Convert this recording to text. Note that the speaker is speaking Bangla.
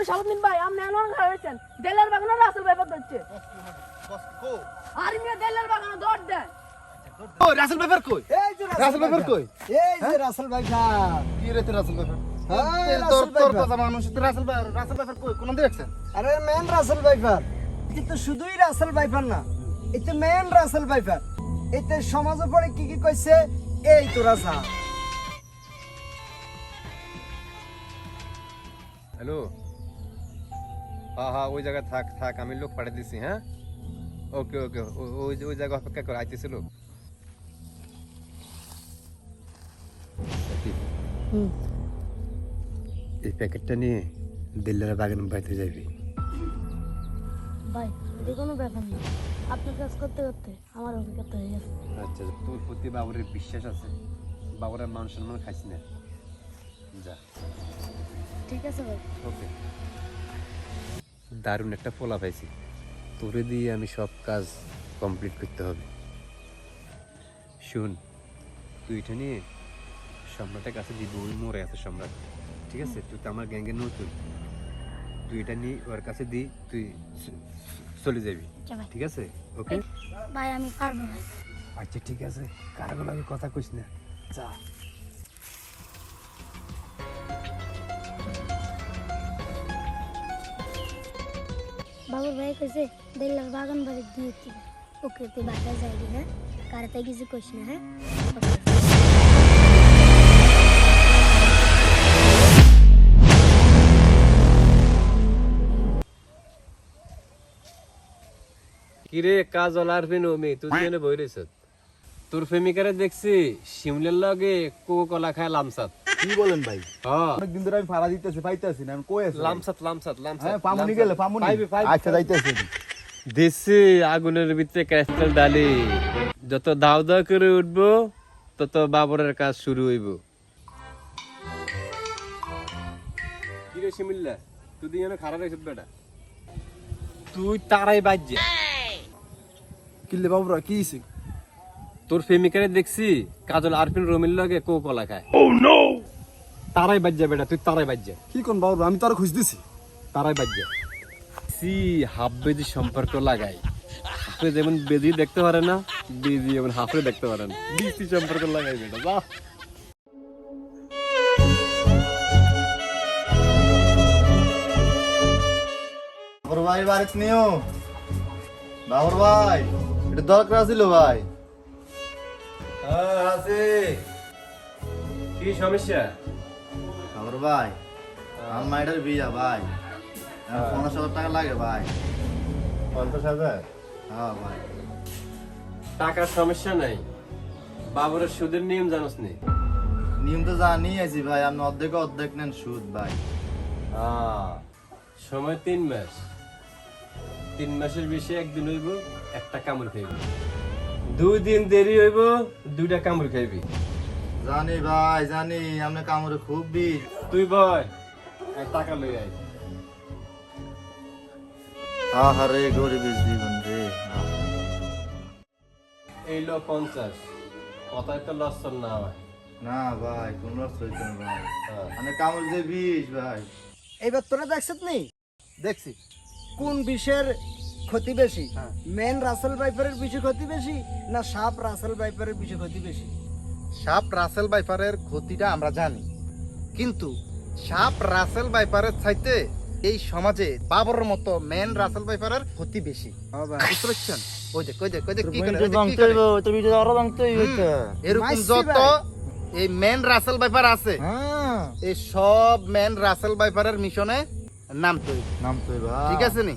সাবুদ্দিন ভাই? আপনি এমন হয়েছেন দেলের বাগানে রাসেল ব্যাপার ধরছে আর মিয়া দেলের বাগানে দৌড় দেয়। রাসেল পেপার কই? এই যে রাসেল পেপার কই? এই যে রাসেল ভাই সাহেব কি রে তোর রাসেল হ্যাঁ, তোর তোর কথা মানুষ তোর রাসেল পেপার রাসেল পেপার কই? কোন দেখছেন? আরে মেন রাসেল ভাইপার কিন্তু শুধুই রাসেল ভাইপার না এতে মেন রাসেল ভাইপার এতে সমাজে পড়ে কি কি কইছে এই তোরা যা হ্যালো? হ্যাঁ হ্যাঁ ওই জায়গায় থাক থাক আমি লোক পাঠিয়ে দিছি হ্যাঁ? ওকে ওকে ওই ওই জায়গায় অপেক্ষা করে আইতেছে লোক এই প্যাকেটটা নিয়ে দিল্লার বাগান বাড়িতে যাবি। ভাই এটা কোনো ব্যাপার না। আপনার কাজ করতে করতে আমার অভিজ্ঞতা হয়ে গেছে। আচ্ছা তোর প্রতি বাবুরের বিশ্বাস আছে? বাবুরের মান সম্মান খাইস না। যা। ঠিক আছে ভাই। ওকে দারুণ একটা ফোলা পাইছি। তোরে দিয়ে আমি সব কাজ কমপ্লিট করতে হবে। শুন তুই এটা নিয়ে সম্রাটের কাছে দিব ওই মরে আছে সম্রাট ঠিক আছে? তুই তো আমার গ্যাঙ্গে নতুন। তুই এটা নিয়ে ওর কাছে দি তুই চলে যাবি আচ্ছা ঠিক আছে? ওকে ভাই আমি পারব আচ্ছা ঠিক আছে। কারও লাগে কথা কইস না। যা। বাবুর ভাই কইছে দেড়লাখ বাগান বাড়ি দিয়ে কি ওকে তুই বাসায় যাইবি হ্যাঁ কারাতে কিছু কইস না হ্যাঁ Okay. কিরে কাজল আর ফেনোমি তুই কেন বই রইছ তোর প্রেমিকারে দেখছি শিমলের লগে কোকো কলা খায় লামসাত কি বলেন ভাই? হ্যাঁ। ধরে আমি ভাড়া দিতেছি পাইতেছি না আমি কই আছি? লামসাত লামসাত লামসাত হ্যাঁ পামুনি গেলে পামুনি পাইবি, পাইবি, আচ্ছা যাইতেছি। দেশে আগুনের ভিতরে ক্যাস্টাল ডালি। যত দাও দাও করে উঠবো তত বাবরের কাজ শুরু হইব। কিরে শিমিল্লা? তুই খারাপ বেটা। তুই তারাই বাজ্যে কিল্লে বাবুরা কি তোর প্রেমিকারে দেখছি কাজল আরফিন রমিল লগে কো কলা খায় তারাই বাজ্যা বেটা তুই তারাই বাজ্যা কি কোন বাবুরা আমি তো আর খুঁজ দিছি। তারাই বাজ্যা সি হাফ বেজি সম্পর্ক লাগাই। হাফে যেমন বেজি দেখতে পারে না বেজি যেমন হাফে দেখতে পারে না। বিসি সম্পর্ক লাগাই বেটা যা। বাবুর ভাই বাড়িতে নিও। বাবুর ভাই এটা দরকার ছিল ভাই। হ্যাঁ আছে। কি সমস্যা? বাবুর ভাই। আমার মাইটার বিয়া ভাই। পঞ্চাশ হাজার টাকা লাগে ভাই। পঞ্চাশ হাজার? হ্যাঁ ভাই। টাকার সমস্যা নাই। বাবরের সুদের নিয়ম জানোস নি? নিয়ম তো জানি আছি ভাই। আপনি অর্ধেক অর্ধেক নেন সুদ ভাই। আহ, সময় তিন মাস। তিন মাসের বেশি একদিন হইব একটা কামড় খাইবি। দুই দিন দেরি হইব দুইটা কামড় খাইবি। জানি ভাই জানি আপনি কামড়ে খুব বিষ তুই বয় এক টাকা লই আই আহারে গরিবের জীবন রে। এই লো পঞ্চাশ কথায় তো লসন না ভাই না ভাই কোন রাস্তা হইতো না ভাই। মানে কামড় যে বিষ ভাই। এইবার তোরা দেখছত নি? দেখছি। কোন বিষের ক্ষতি বেশি। মেন রাসেল ভাইপারের বিষে ক্ষতি বেশি না সাপ রাসেল ভাইপারের বিষে ক্ষতি বেশি? সাপ রাসেল বাইপারের ক্ষতিটা আমরা জানি। কিন্তু সাপ রাসেল বাইপারের চাইতে এই সমাজে বাবরের মতো মেন রাসেল বাইপারের ক্ষতি বেশি। বুঝতে পারছেন? ওই দেখ ওই দেখ ওই দেখ কি করে, ওই দেখ কি করে। হুম, এরকম যত এই মেন রাসেল বাইপার আছে হ্যাঁ। এই সব মেন রাসেল বাইপারের মিশনে নাম তৈরি নাম তো ঠিক আছে নি?